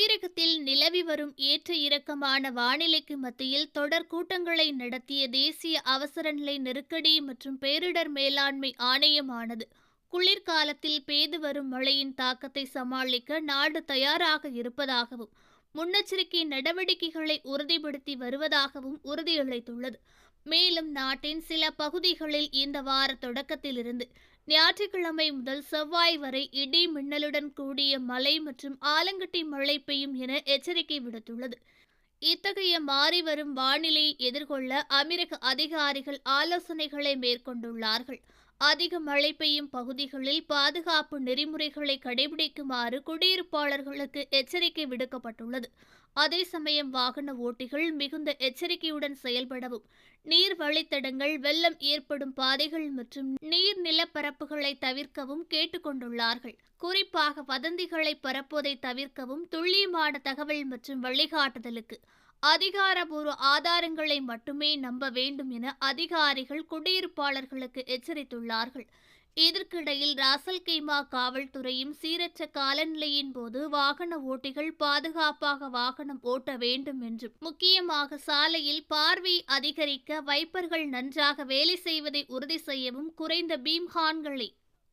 நிலவி வரும் ஏற்ற இறக்கமான வானிலைக்கு மத்தியில் தொடர் கூட்டங்களை நடத்திய தேசிய அவசர நிலை நெருக்கடி மற்றும் பேரிடர் மேலாண்மை ஆணையமானது குளிர்காலத்தில் பெய்து வரும் மழையின் தாக்கத்தை சமாளிக்க நாடு தயாராக இருப்பதாகவும் முன்னெச்சரிக்கை நடவடிக்கைகளை உறுதிப்படுத்தி வருவதாகவும் உறுதியளித்துள்ளது. மேலும் நாட்டின் சில பகுதிகளில் இந்த வார தொடக்கத்திலிருந்து ஞாயிற்றுக்கிழமை முதல் செவ்வாய் வரை இடி மின்னலுடன் கூடிய மழை மற்றும் ஆலங்கட்டி மழை பெய்யும் என எச்சரிக்கை விடுத்துள்ளது. இத்தகைய மாறி வரும் வானிலையை எதிர்கொள்ள அமெரிக்க அதிகாரிகள் ஆலோசனைகளை மேற்கொண்டுள்ளார்கள். அதிக மழை பெய்யும் பகுதிகளில் பாதுகாப்பு நெறிமுறைகளை கடைபிடிக்குமாறு குடியிருப்பாளர்களுக்கு எச்சரிக்கை விடுக்கப்பட்டுள்ளது. அதே சமயம் வாகன ஓட்டிகள் மிகுந்த எச்சரிக்கையுடன் செயல்படவும் நீர் வழித்தடங்கள் வெள்ளம் ஏற்படும் பாதைகள் மற்றும் நீர் நிலப்பரப்புகளை தவிர்க்கவும் கேட்டுக்கொண்டுள்ளார்கள். குறிப்பாக வதந்திகளை பரப்புவதை தவிர்க்கவும் துல்லியமான தகவல் மற்றும் வழிகாட்டுதலுக்கு அதிகாரபூர்வ ஆதாரங்களை மட்டுமே நம்ப வேண்டும் என அதிகாரிகள் குடியிருப்பாளர்களுக்கு எச்சரித்துள்ளார்கள். இதற்கிடையில் ராசல் கைமா காவல்துறையும் சீரற்ற காலநிலையின் போது வாகன ஓட்டிகள் பாதுகாப்பாக வாகனம் ஓட்ட வேண்டும் என்றும் முக்கியமாக சாலையில் பார்வை அதிகரிக்க வைப்பர்கள் நன்றாக வேலை செய்வதை உறுதி செய்யவும் குறைந்த பீம்ஹான்களை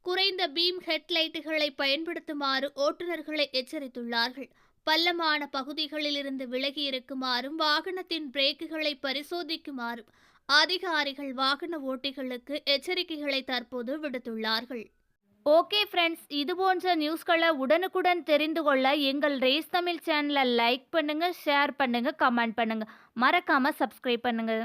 குறைந்த பீம் ஹெட்லைட்டுகளை பயன்படுத்துமாறு ஓட்டுநர்களை எச்சரித்துள்ளார்கள். பள்ளமான பகுதிகளிலிருந்து விலகி இருக்குமாறும் வாகனத்தின் பிரேக்குகளை பரிசோதிக்குமாறும் அதிகாரிகள் வாகன ஓட்டிகளுக்கு எச்சரிக்கைகளை தற்போது விடுத்துள்ளார்கள். ஓகே ஃப்ரெண்ட்ஸ் இது போன்ற நியூஸ்களை உடனுக்குடன் தெரிந்து கொள்ள எங்கள் ரேஸ் தமிழ் சேனலை லைக் பண்ணுங்கள் ஷேர் பண்ணுங்கள் கமெண்ட் பண்ணுங்கள் மறக்காமல் சப்ஸ்கிரைப் பண்ணுங்கள்